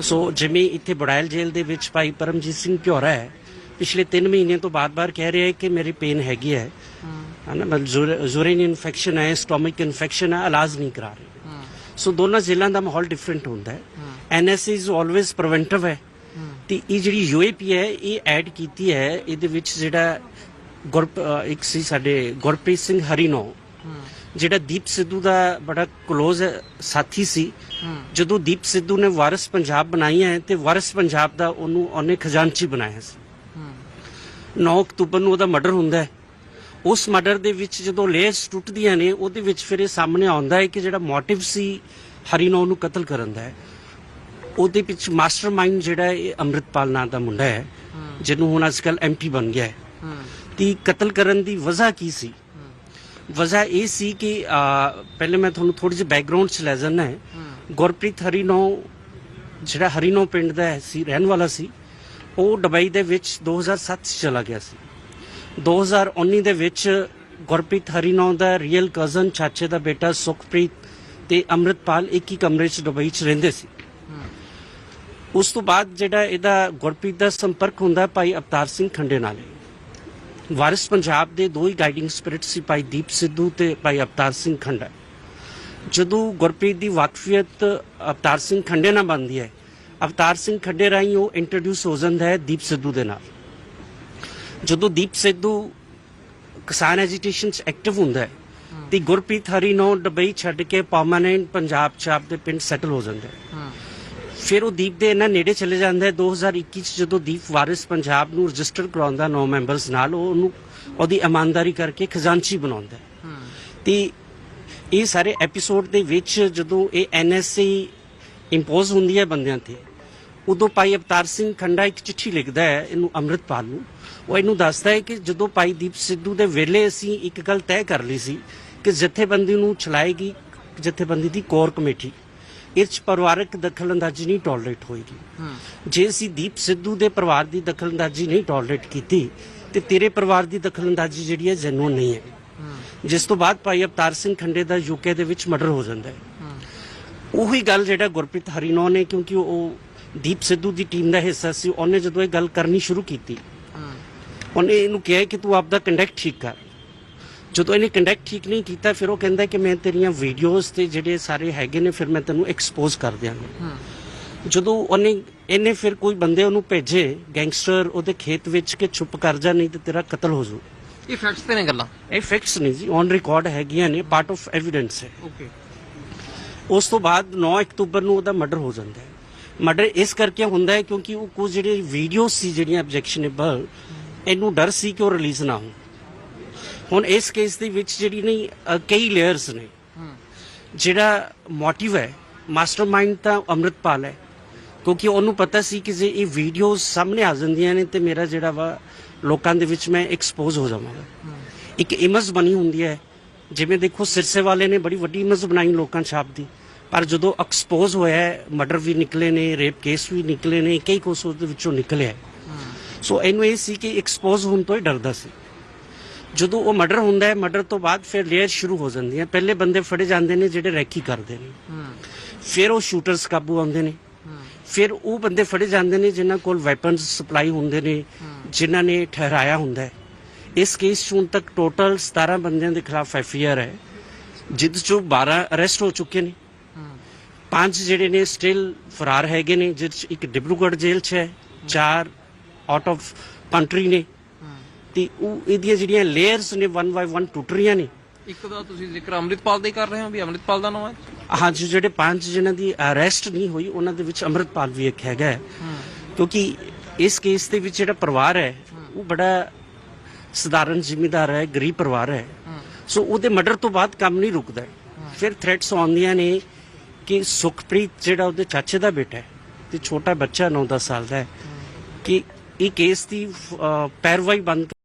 ਸੋ ਜਿਵੇਂ ਇੱਥੇ ਬੜਾਇਲ ਜੇਲ੍ਹ ਦੇ ਵਿੱਚ ਭਾਈ ਪਰਮਜੀਤ ਸਿੰਘ ਪਿਓਰਾ ਹੈ ਪਿਛਲੇ 3 ਮਹੀਨੇ ਤੋਂ ਬਾਰ-ਬਾਰ ਕਹਿ ਰਿਹਾ ਹੈ ਕਿ ਮੇਰੀ ਪੇਨ ਹੈਗੀ ਹੈ। ਹਨਾ ਮਤਲਬ ਜ਼ੂਰਿਨ ਇਨਫੈਕਸ਼ਨ ਹੈ ਸਟੋਮਿਕ ਇਨਫੈਕਸ਼ਨ ਹੈ ਇਲਾਜ ਨਹੀਂ ਕਰਾ ਰਹੇ। ਸੋ ਦੋਨਾਂ ਜ਼ਿਲ੍ਹਿਆਂ ਦਾ ਮਾਹੌਲ ਡਿਫਰੈਂਟ ਹੁੰਦਾ ਹੈ। ਐਨਐਸਏ ਇਜ਼ ਆਲਵੇਜ਼ ਪ੍ਰੀਵੈਂਟਿਵ ਹੈ। ਤੇ ਇਹ ਜਿਹੜੀ ਯੂਏਪੀ ਹੈ ਇਹ ਐਡ ਕੀਤੀ ਹੈ ਇਹਦੇ ਵਿੱਚ ਜਿਹੜਾ ਗੁਰਪ ਅ, ਇੱਕ ਸੀ ਸਾਡੇ ਗੁਰਪ੍ਰੀਤ ਸਿੰਘ ਹਰੀਨੋ। ਜਿਹੜਾ ਦੀਪ ਸਿੱਧੂ ਦਾ ਬੜਾ ਕਲੋਜ਼ ਸਾਥੀ ਸੀ ਜਦੋਂ ਦੀਪ ਸਿੱਧੂ ਨੇ ਵਾਰਿਸ ਪੰਜਾਬ ਬਣਾਈ ਹੈ ਤੇ ਵਾਰਿਸ ਪੰਜਾਬ ਦਾ ਉਹਨੂੰ ਉਹਨੇ ਖਜ਼ਾਨਚੀ ਬਣਾਇਆ ਸੀ। 9 ਅਕਤੂਬਰ ਨੂੰ ਉਹਦਾ ਮਰਡਰ ਹੁੰਦਾ ਹੈ। ਉਸ ਮਰਡਰ ਦੇ ਵਿੱਚ ਜਦੋਂ ਲੇਅਰਸ ਟੁੱਟਦੀਆਂ ਨੇ ਉਹਦੇ ਵਿੱਚ ਫਿਰ ਇਹ ਸਾਹਮਣੇ ਆਉਂਦਾ ਹੈ ਕਿ ਜਿਹੜਾ ਮੋਟਿਵ ਸੀ ਹਰੀਨੋ ਨੂੰ ਕਤਲ ਕਰਨ ਦਾ ਹੈ। ਉਹਦੇ ਵਿੱਚ ਮਾਸਟਰਮਾਈਂਡ ਜਿਹੜਾ ਹੈ, ਇਹ ਅੰਮ੍ਰਿਤਪਾਲ ਨਾਂ ਦਾ ਮੁੰਡਾ ਹੈ ਜਿਹਨੂੰ ਹੁਣ ਅੱਜਕੱਲ ਐਮਪੀ ਬਣ ਗਿਆ ਹੈ। ਤੇ ਕਤਲ ਕਰਨ ਦੀ ਵਜ੍ਹਾ ਕੀ ਸੀ? ਵਜ੍ਹਾ ਇਹ ਸੀ ਕਿ ਪਹਿਲੇ ਮੈਂ ਤੁਹਾਨੂੰ ਥੋੜੀ ਜਿਹੀ ਬੈਕਗ੍ਰਾਉਂਡ ਚ ਲੈ ਜਾਣਾ ਹੈ। ਗੁਰਪ੍ਰੀਤ ਹਰੀਨੋ ਜਿਹੜਾ ਹਰੀਨੋ ਪਿੰਡ ਦਾ ਸੀ ਰਹਿਣ ਵਾਲਾ ਸੀ ਉਹ ਦੁਬਈ ਦੇ ਵਿੱਚ 2007 ਚ ਚਲਾ ਗਿਆ ਸੀ। 2019 ਦੇ ਵਿੱਚ ਗੁਰਪ੍ਰੀਤ ਹਰੀਨੋ ਦਾ ਰੀਅਲ ਕਜ਼ਨ ਚਾਚੇ ਦਾ ਬੇਟਾ ਸੁਖਪ੍ਰੀਤ ਤੇ ਅੰਮ੍ਰਿਤਪਾਲ ਇੱਕ ਹੀ ਕਮਰੇ 'ਚ ਦੁਬਈ 'ਚ ਰਹਿੰਦੇ ਸੀ। ਉਸ ਤੋਂ ਬਾਅਦ ਜਿਹੜਾ ਇਹਦਾ ਗੁਰਪ੍ਰੀਤ ਦਾ ਸੰਪਰਕ ਹੁੰਦਾ ਭਾਈ ਅਵਤਾਰ ਸਿੰਘ ਖੰਡੇ ਨਾਲ। ਵਾਰਿਸ ਪੰਜਾਬ ਦੇ ਦੋ ਹੀ ਗਾਈਡਿੰਗ ਸਪਿਰਿਟ ਸੀ, ਭਾਈ ਦੀਪ ਸਿੱਧੂ ਤੇ ਭਾਈ ਅਵਤਾਰ ਸਿੰਘ ਖੰਡਾ। ਜਦੋਂ ਗੁਰਪ੍ਰੀਤ ਦੀ ਵਾਕਫੀਅਤ ਅਵਤਾਰ ਸਿੰਘ ਖੰਡੇ ਨਾਲ ਬਣਦੀ ਹੈ, ਅਵਤਾਰ ਸਿੰਘ ਖੰਡੇ ਰਾਹੀਂ ਉਹ ਇੰਟਰੋਡਿਊਸ ਹੋ ਜਾਂਦਾ ਹੈ ਦੀਪ ਸਿੱਧੂ ਦੇ ਨਾਲ। ਜਦੋਂ ਦੀਪ ਸਿੱਧੂ ਕਿਸਾਨ ਐਜੀਟੇਸ਼ਨ ਚ ਐਕਟਿਵ ਹੁੰਦਾ ਹੈ, ਤੇ ਗੁਰਪ੍ਰੀਤ ਹਰੀ ਨੂੰ ਦੁਬਈ ਛੱਡ ਕੇ ਪਰਮਾਨੈਂਟ ਪੰਜਾਬ ਚ ਆਪਦੇ ਪਿੰਡ ਸੈਟਲ ਹੋ ਜਾਂਦਾ ਹੈ। ਫਿਰ ਉਹ ਦੀਪ ਦੇ ਇਹਨਾਂ ਨੇੜੇ ਚਲੇ ਜਾਂਦਾ ਹੈ। 2021 ਚ ਜਦੋਂ ਦੀਪ ਵਾਰਿਸ ਪੰਜਾਬ ਨੂੰ ਰਜਿਸਟਰ ਕਰਾਉਂਦਾ 9 ਮੈਂਬਰਸ ਨਾਲ ਉਹ ਉਹਨੂੰ ਉਹਦੀ ਇਮਾਨਦਾਰੀ ਕਰਕੇ ਖਜ਼ਾਨਚੀ ਬਣਾਉਂਦਾ ਤੇ ਇਹ ਸਾਰੇ ਐਪੀਸੋਡ ਦੇ ਵਿੱਚ ਜਦੋਂ ਇਹ ਐਨਐਸਏ ਇੰਪੋਜ਼ ਹੁੰਦੀ ਹੈ ਬੰਦਿਆਂ ਤੇ ਉਦੋਂ ਭਾਈ ਅਵਤਾਰ ਸਿੰਘ ਖੰਡਾ ਇੱਕ ਚਿੱਠੀ ਲਿਖਦਾ ਹੈ ਇਹਨੂੰ ਅੰਮ੍ਰਿਤਪਾਲ ਨੂੰ। ਉਹ ਇਹਨੂੰ ਦੱਸਦਾ ਹੈ ਕਿ ਜਦੋਂ ਭਾਈ ਦੀਪ ਸਿੱਧੂ ਦੇ ਵੇਲੇ ਅਸੀਂ ਇੱਕ ਗੱਲ ਤੈਅ ਕਰ ਲਈ ਸੀ ਕਿ ਜਥੇਬੰਦੀ ਨੂੰ ਚਲਾਏਗੀ ਜਥੇਬੰਦੀ ਦੀ ਕੋਰ ਕਮੇਟੀ। ਇਹ 'ਚ ਪਰਿਵਾਰਕ ਦਖਲਅੰਦਾਜ਼ੀ ਨਹੀਂ ਟੋਲਰੇਟ ਹੋਏਗੀ। ਜੇ ਅਸੀਂ ਦੀਪ ਸਿੱਧੂ ਦੇ ਪਰਿਵਾਰ ਦੀ ਦਖਲਅੰਦਾਜ਼ੀ ਨਹੀਂ ਟੋਲਰੇਟ ਕੀਤੀ ਤੇ ਤੇਰੇ ਪਰਿਵਾਰ ਦੀ ਦਖਲਅੰਦਾਜ਼ੀ ਜਿਹੜੀ ਹੈ ਜੈਨੂਨ ਨਹੀਂ ਹੈ। ਜਿਸ ਤੋਂ ਬਾਅਦ ਭਾਈ ਅਵਤਾਰ ਸਿੰਘ ਖੰਡੇ ਦਾ ਯੂਕੇ ਦੇ ਵਿੱਚ ਮਰਡਰ ਹੋ ਜਾਂਦਾ ਹੈ। ਉਹੀ ਗੱਲ ਜਿਹੜਾ ਗੁਰਪ੍ਰੀਤ ਹਰੀਨੋ ਨੇ ਕਿਉਂਕਿ ਉਹ ਦੀਪ ਸਿੱਧੂ ਦੀ ਟੀਮ ਦਾ ਹਿੱਸਾ ਸੀ ਉਹਨੇ ਜਦੋਂ ਇਹ ਗੱਲ ਕਰਨੀ ਸ਼ੁਰੂ ਕੀਤੀ ਉਹਨੇ ਇਹਨੂੰ ਕਿਹਾ ਕਿ ਤੂੰ ਆਪਦਾ ਕੰਡਕਟ ਠੀਕ ਕਰ। ਜਦੋਂ ਇਹਨੇ ਕੰਡਕਟ ਠੀਕ ਨਹੀਂ ਕੀਤਾ ਫਿਰ ਉਹ ਕਹਿੰਦਾ ਕਿ ਮੈਂ ਤੇਰੀਆਂ ਵੀਡੀਓਜ਼ ਤੇ ਜਿਹੜੇ ਸਾਰੇ ਹੈਗੇ ਨੇ ਫਿਰ ਮੈਂ ਤੈਨੂੰ ਐਕਸਪੋਜ਼ ਕਰ ਦਿਆਂਗਾ। ਜਦੋਂ ਉਹਨੇ ਇਹਨੇ ਫਿਰ ਕੋਈ ਬੰਦੇ ਉਹਨੂੰ ਭੇਜੇ ਗੈਂਗਸਟਰ ਉਹਦੇ ਖੇਤ ਵਿੱਚ ਕਿ ਚੁੱਪ ਕਰ ਜਾ ਨਹੀਂ ਤੇ ਤੇਰਾ ਕਤਲ ਹੋ ਜਾਊ। ਇਹ ਫੈਕਟਸ ਤੇ ਨੇ ਗੱਲਾਂ? ਇਹ ਫੈਕਟਸ ਨਹੀਂ ਜੀ ਔਨ ਰਿਕਾਰਡ ਹੈਗੀਆਂ ਨੇ ਪਾਰਟ ਆਫ ਐਵੀਡੈਂਸ ਹੈ। ਓਕੇ ਉਸ ਤੋਂ ਬਾਅਦ 9 ਅਕਤੂਬਰ ਨੂੰ ਉਹਦਾ ਮਰਡਰ ਹੋ ਜਾਂਦਾ ਹੈ। ਮਰਡਰ ਇਸ ਕਰਕੇ ਹੁੰਦਾ ਹੈ ਕਿਉਂਕਿ ਉਹ ਕੁਝ ਜਿਹੜੇ ਵੀਡੀਓਜ਼ ਸੀ ਜਿਹੜੀਆਂ ਆਬਜੈਕਸ਼ਨੇਬਲ ਇਹਨੂੰ ਡਰ ਸੀ ਕਿ ਉਹ ਰਿਲੀਜ਼ ਨਾ ਹੋਣ। ਹੁਣ ਇਸ ਕੇਸ ਦੇ ਵਿੱਚ ਜਿਹੜੀ ਨਹੀਂ ਅ, ਕਈ ਲੇਅਰਸ ਨੇ। ਜਿਹੜਾ ਮੋਟਿਵ ਹੈ ਮਾਸਟਰਮਾਈਂਡ ਤਾਂ ਅੰਮ੍ਰਿਤਪਾਲ ਹੈ। ਕਿਉਂਕਿ ਉਹਨੂੰ ਪਤਾ ਸੀ ਕਿ ਜੇ ਇਹ ਵੀਡੀਓਜ਼ ਸਾਹਮਣੇ ਆ ਜਾਂਦੀਆਂ ਨੇ ਤੇ ਮੇਰਾ ਜਿਹੜਾ ਵਾ ਲੋਕਾਂ ਦੇ ਵਿੱਚ ਮੈਂ ਐਕਸਪੋਜ਼ ਹੋ ਜਾਵਾਂਗਾ। ਇੱਕ ਇਮੇਜ ਬਣੀ ਹੁੰਦੀ ਹੈ। ਜਿਵੇਂ ਦੇਖੋ ਸਿਰਸੇ ਵਾਲੇ ਨੇ ਬੜੀ ਵੱਡੀ ਇਮੇਜ ਬਣਾਈ ਲੋਕਾਂ ਛਾਪ ਦੀ। ਪਰ ਜਦੋਂ ਐਕਸਪੋਜ਼ ਹੋਇਆ ਮਰਡਰ ਵੀ ਨਿਕਲੇ ਨੇ ਰੇਪ ਕੇਸ ਵੀ ਨਿਕਲੇ ਨੇ ਕਈ ਕੁਛ ਉਹਦੇ ਵਿੱਚੋਂ ਨਿਕਲਿਆ ਸੋ ਇਹਨੂੰ ਇਹ ਸੀ ਕਿ ਐਕਸਪੋਜ਼ ਹੋਣ ਤੋਂ ਹੀ ਡਰਦਾ ਸੀ। ਜਦੋਂ ਉਹ ਮਰਡਰ ਹੁੰਦਾ ਹੈ ਮਰਡਰ ਤੋਂ ਬਾਅਦ ਫਿਰ ਲੇਅਰ ਸ਼ੁਰੂ ਹੋ ਜਾਂਦੀਆਂ। ਪਹਿਲੇ ਬੰਦੇ ਫੜੇ ਜਾਂਦੇ ਨੇ ਜਿਹੜੇ ਰੈਕੀ ਕਰਦੇ ਨੇ। ਫਿਰ ਉਹ ਸ਼ੂਟਰਸ ਕਾਬੂ ਆਉਂਦੇ ਨੇ। ਫਿਰ ਉਹ ਬੰਦੇ ਫੜੇ ਜਾਂਦੇ ਨੇ ਜਿਨ੍ਹਾਂ ਕੋਲ ਵੈਪਨਸ ਸਪਲਾਈ ਹੁੰਦੇ ਨੇ ਜਿਨ੍ਹਾਂ ਨੇ ਠਹਿਰਾਇਆ ਹੁੰਦਾ ਹੈ। ਇਸ ਕੇਸ 'ਚ ਹੁਣ ਤੱਕ ਟੋਟਲ 17 ਬੰਦਿਆਂ ਦੇ ਖਿਲਾਫ ਐਫ ਆਈ ਆਰ ਹੈ ਜਿਸ ਚੋਂ 12 ਅਰੈਸਟ ਹੋ ਚੁੱਕੇ ਨੇ। ਪੰਜ ਜਿਹੜੇ ਨੇ ਸਟਿਲ ਫਰਾਰ ਹੈਗੇ ਨੇ ਜਿਸ ਇੱਕ ਡਿਬਰੂਗੜ੍ਹ ਜੇਲ੍ਹ 'ਚ ਹੈ ਚਾਰ ਆਊਟ ਆਫ ਕੰਟਰੀ ਨੇ। ਤੇ ਉਹ ਇਹਦੀਆਂ ਜਿਹੜੀਆਂ ਲੇਅਰਸ ਨੇ ਵਨ ਬਾਈ ਵਨ ਟੁੱਟ ਰਹੀਆਂ ਨੇ। ਇੱਕ ਦਾ ਤੁਸੀਂ ਜ਼ਿਕਰ ਅੰਮ੍ਰਿਤਪਾਲ ਦਾ ਹੀ ਕਰ ਰਹੇ ਹੋ ਵੀ ਅੰਮ੍ਰਿਤਪਾਲ ਦਾ ਨਾਮ ਹੈ? ਹਾਂਜੀ ਜਿਹੜੇ ਪੰਜ ਜਿਨ੍ਹਾਂ ਦੀ ਅਰੈਸਟ ਨਹੀਂ ਹੋਈ ਉਹਨਾਂ ਦੇ ਵਿੱਚ ਅੰਮ੍ਰਿਤਪਾਲ ਵੀ ਇੱਕ ਹੈਗਾ। ਕਿਉਂਕਿ ਇਸ ਕੇਸ ਦੇ ਵਿੱਚ ਜਿਹੜਾ ਪਰਿਵਾਰ ਹੈ ਉਹ ਬੜਾ ਸਧਾਰਨ ਜ਼ਿਮੀਂਦਾਰ ਹੈ ਗਰੀਬ ਪਰਿਵਾਰ ਹੈ। ਸੋ ਉਹਦੇ ਮਰਡਰ ਤੋਂ ਬਾਅਦ ਕੰਮ ਨਹੀਂ ਰੁਕਦਾ। ਫਿਰ ਥ੍ਰੈਟਸ ਆਉਂਦੀਆਂ ਨੇ ਕਿ ਸੁਖਪ੍ਰੀਤ ਜਿਹੜਾ ਉਹਦੇ ਚਾਚੇ ਦਾ ਬੇਟਾ ਹੈ ਤੇ ਛੋਟਾ ਬੱਚਾ 9-10 ਸਾਲ ਦਾ ਹੈ ਕਿ ਇਹ ਕੇਸ ਦੀ ਪੈਰਵਾਈ ਬੰਦ